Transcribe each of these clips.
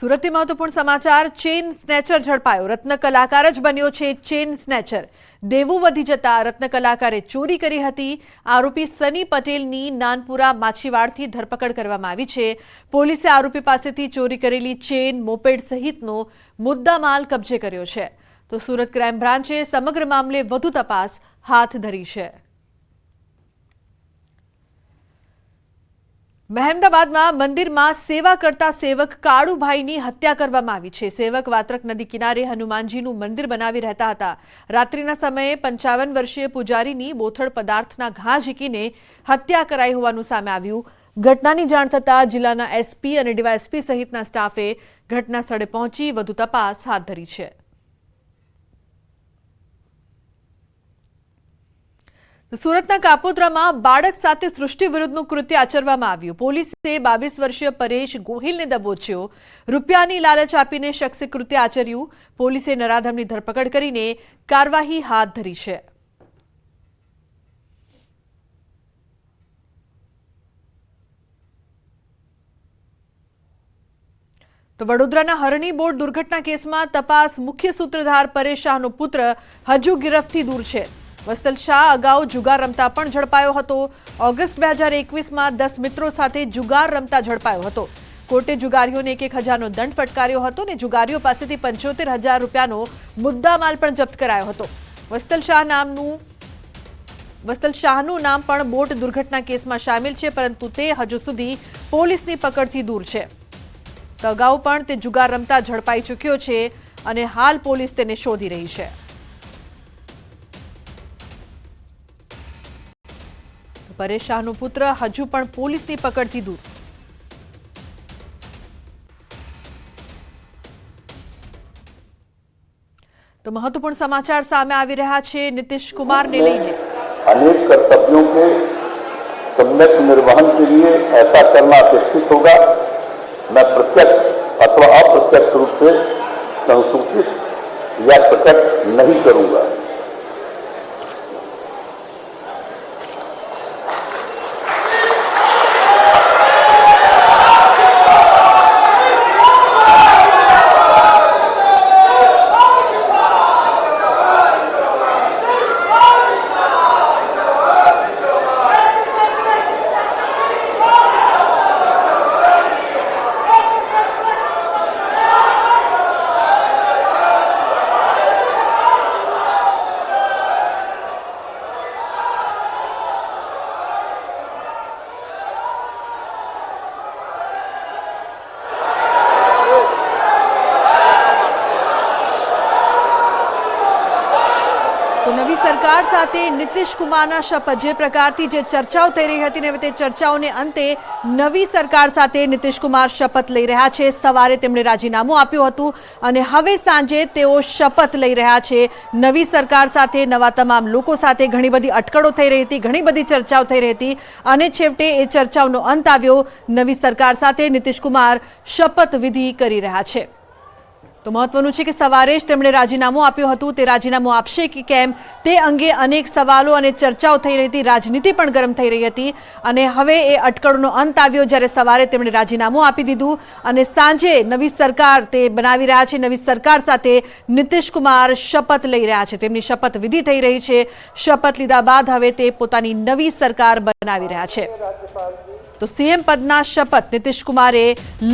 સુરતથી મહત્વપૂર્ણ સમાચાર ચેન સ્નેચર ઝડપાયો. રત્ન કલાકાર જ બન્યો છે ચેન સ્નેચર. દેવું વધી જતા રત્ન કલાકારે ચોરી કરી હતી. આરોપી સની પટેલની નાનપુરા માછીવાડથી ધરપકડ કરવામાં આવી છે. પોલીસે આરોપી પાસેથી ચોરી કરેલી ચેન મોપેડ સહિતનો મુદ્દામાલ કબજે કર્યો છે. તો સુરત ક્રાઇમ બ્રાન્ચે સમગ્ર મામલે વધુ તપાસ હાથ ધરી છે. મહેમદાબાદમાં મંદિરમાં સેવા કરતા સેવક કાળુભાઈની હત્યા કરવામાં આવી છે. સેવક વાત્રક નદી કિનારે હનુમાનજીનું મંદિર બનાવી રહેતા હતા. રાત્રિના સમયે પંચાવન વર્ષીય પૂજારીની બોથડ પદાર્થના ઘા ઝીકીને હત્યા કરાઈ હોવાનું સામે આવ્યું. ઘટનાની જાણ થતાં જિલ્લાના એસપી અને ડીવાયએસપી સહિતના સ્ટાફે ઘટના સ્થળે પહોંચી વધુ તપાસ હાથ ધરી છે. સુરતના કાપોદ્રામાં બાળક સાથે સૃષ્ટિ વિરુદ્ધનું કૃત્ય આચરવામાં આવ્યું. પોલીસે બાવીસ વર્ષીય પરેશ ગોહિલને દબોચ્યો. રૂપિયાની લાલચ આપીને શખ્સે કૃત્ય આચર્યું. પોલીસે નરાધમની ધરપકડ કરીને કાર્યવાહી હાથ ધરી છે. તો વડોદરાના હરણી બોર્ડ દુર્ઘટના કેસમાં તપાસ મુખ્ય સૂત્રધાર પરેશ શાહનો પુત્ર હજુ ગિરફથી દૂર છે. વસ્તલ શાહ અગાઉ જુગાર રમતા પણ ઝડપાયો હતો. ઓગસ્ટ બે હજાર એકવીસમાં દસ મિત્રો સાથે જુગાર રમતા ઝડપાયો હતો. કોર્ટે જુગારીઓને એક એક હજારનો દંડ ફટકાર્યો હતો અને જુગારીઓ પાસેથી પંચોતેર હજાર રૂપિયાનો મુદ્દામાલ પણ જપ્ત કરાયો હતો. વસ્તલ શાહ નામનું, વસ્તલ શાહનું નામ પણ બોટ દુર્ઘટના કેસમાં સામેલ છે, પરંતુ તે હજુ સુધી પોલીસની પકડથી દૂર છે. અગાઉ પણ તે જુગાર રમતા ઝડપાઈ ચૂક્યો છે અને હાલ પોલીસ તેને શોધી રહી છે. પરેશ શાહનો પુત્ર હજુ પણ પોલીસની પકડથી દૂર તો મહત્વપૂર્ણ સમાચાર સામે આવી રહ્યા છે નીતિશ કુમારને લઈને अनेक कर्तव्यों के सम्यक निर्वहन के लिए ऐसा करना अपेक्षित होगा मैं प्रत्यक्ष अथवा अप्रत्यक्ष रूप से संसूचित या प्रकट नहीं करूंगा તો નવી સરકાર સાથે નીતિશ કુમારના શપથ. જે પ્રકારથી જે ચર્ચાઓ થઈ રહી હતી ને તે ચર્ચાઓને અંતે નવી સરકાર સાથે નીતિશ કુમાર શપથ લઈ રહ્યા છે. સવારે તેમણે રાજીનામું આપ્યું હતું અને હવે સાંજે તેઓ શપથ લઈ રહ્યા છે. નવી સરકાર સાથે નવા તમામ લોકો સાથે ઘણી બધી અટકળો થઈ રહી હતી, ઘણી બધી ચર્ચાઓ થઈ રહી હતી અને છેવટે એ ચર્ચાઓનો અંત આવ્યો. નવી સરકાર સાથે નીતિશ કુમાર શપથ વિધિ કરી રહ્યા છે. તો મહત્વનું છે કે સવારે જ તેમણે રાજીનામું આપ્યું હતું. તે રાજીનામું આપશે કે કેમ? તે અંગે અનેક સવાલો અને ચર્ચાઓ થઈ રહી હતી. રાજનીતિ પણ ગરમ થઈ રહી હતી. અને હવે એ અટકળોનો અંત આવ્યો જ્યારે સવારે તેમણે રાજીનામું આપી દીધું. અને સાંજે નવી સરકાર તે બનાવી રહ્યા છે. નવી સરકાર સાથે નીતિશ કુમાર શપથ લઈ રહ્યા છે. તેમની શપથ વિધિ થઈ રહી છે. શપથ લીધા બાદ હવે તે પોતાની નવી સરકાર બનાવી રહ્યા છે. તો સીએમ પદના શપથ નીતિશ કુમારે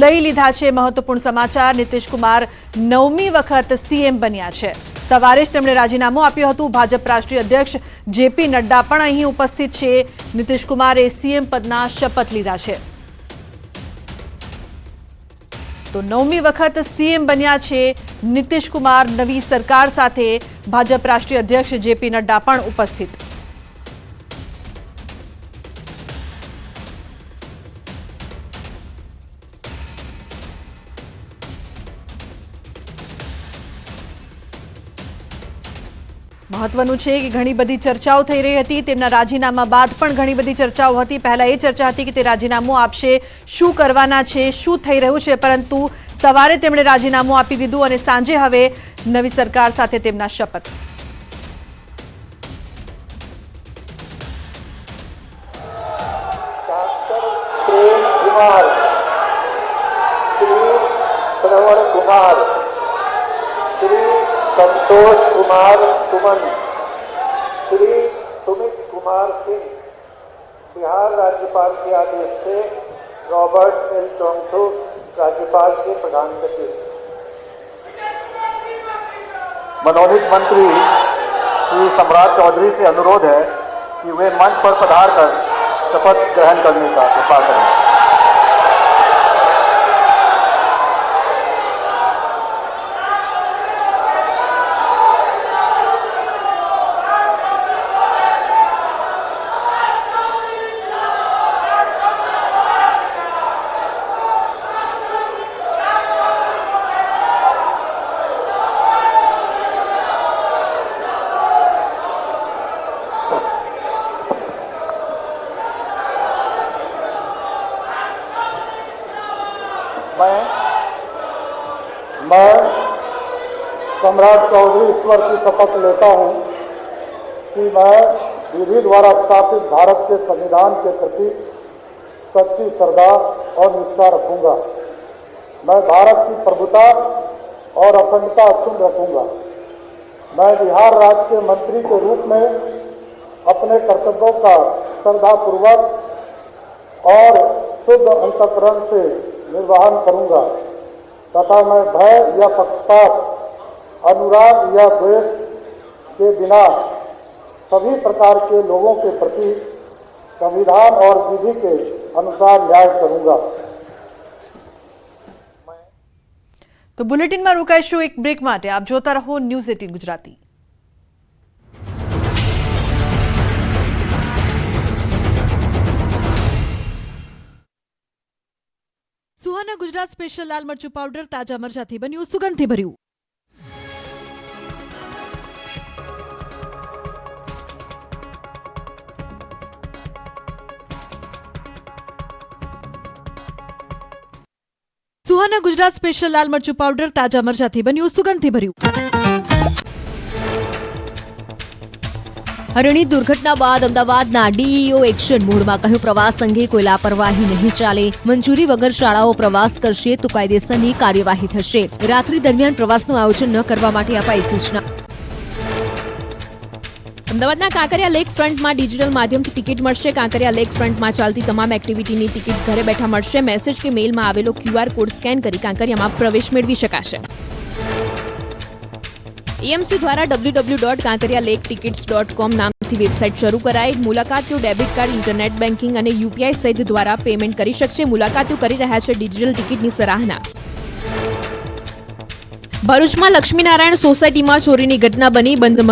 લઈ લીધા છે મહત્વપૂર્ણ સમાચાર. નીતિશ કુમાર નવમી વખત સીએમ બન્યા છે. સવારે જ તેમણે રાજીનામું આપ્યું હતું. ભાજપ રાષ્ટ્રીય અધ્યક્ષ જેપી નડ્ડા પણ અહીં ઉપસ્થિત છે. નીતિશ કુમારે સીએમ પદના શપથ લીધા છે. તો નવમી વખત સીએમ બન્યા છે નીતિશ કુમાર. નવી સરકાર સાથે ભાજપ રાષ્ટ્રીય અધ્યક્ષ જેપી નડ્ડા પણ ઉપસ્થિત. મહત્વનું છે કે ઘણી બધી ચર્ચાઓ થઈ રહી હતી. તેમના રાજીનામા બાદ પણ ઘણી બધી ચર્ચાઓ હતી. પહેલા એ ચર્ચા હતી કે તે રાજીનામું આપશે, શું કરવાના છે, શું થઈ રહ્યું છે, પરંતુ સવારે તેમણે રાજીનામું આપી દીધું અને સાંજે હવે નવી સરકાર સાથે તેમના શપથ संतोष कुमार सुमन, श्री सुमित कुमार सिंह, बिहार राज्यपाल के आदेश से रॉबर्ट एल टोंगथो राज्यपाल के प्रधान सचिव। मनोनीत मंत्री श्री सम्राट चौधरी से अनुरोध है कि वे मंच पर पधार कर शपथ ग्रहण करने का कृपा करें मैं मैं सम्राट चौधरी ईश्वर की शपथ लेता हूँ कि मैं विधि द्वारा स्थापित भारत के संविधान के प्रति सच्ची श्रद्धा और निष्ठा रखूँगा। मैं भारत की प्रभुता और अखंडता अक्षुण्ण रखूँगा। मैं बिहार राज्य के मंत्री के रूप में अपने कर्तव्यों का श्रद्धापूर्वक और शुद्ध अंतकरण से निर्वहन करूँगा तथा मैं भय या पक्षपात अनुराग या द्वेष के बिना सभी प्रकार के लोगों के प्रति संविधान और विधि के अनुसार न्याय करूंगा તો બુલેટિનમાં રોકાઈશું એક બ્રેક માટે આપ જોતા રહો news eighteen Gujarati Suhana Gujarat special લાલ મરચું પાવડર તાજા મરચાથી બન્યું સુગંધથી ભર્યું સુહાના ગુજરાત સ્પેશિયલ લાલ મરચું પાવડર તાજા મરચાથી બન્યું સુગંધથી ભર્યું. હરણી દુર્ઘટના બાદ અમદાવાદના ડીઈઓ એક્શન મોડમાં કહ્યું, પ્રવાસ અંગે કોઈ લાપરવાહી નહીં ચાલે. મંજૂરી વગર શાળાઓ પ્રવાસ કરશે તો કાયદેસરની કાર્યવાહી થશે. રાત્રિ દરમિયાન પ્રવાસનું આયોજન ન કરવા માટે અપાઈ સૂચના. અમદાવાદના કાંકરિયા લેક ફ્રન્ટમાં ડિજિટલ માધ્યમથી ટિકિટ મળશે. કાંકરિયા લેક ફ્રન્ટમાં ચાલતી તમામ એક્ટિવિટીની ટિકિટ ઘરે બેઠા મળશે. મેસેજ કે મેલમાં આવેલો ક્યુઆર કોડ સ્કેન કરી કાંકરિયામાં પ્રવેશ મેળવી શકાશે. એએમસી દ્વારા W dot Kankaria lake tickets dot com નામથી વેબસાઇટ શરૂ કરાઈ. મુલાકાતીઓ ડેબિટ કાર્ડ, ઇન્ટરનેટ બેન્કિંગ અને યુપીઆઈ સહિત દ્વારા પેમેન્ટ કરી શકશે. મુલાકાતીઓ કરી રહ્યા છે ડિજિટલ ટિકિટની સરાહના. ભરૂચમાં લક્ષ્મીનારાયણ સોસાયટીમાં ચોરીની ઘટના બની. બંધ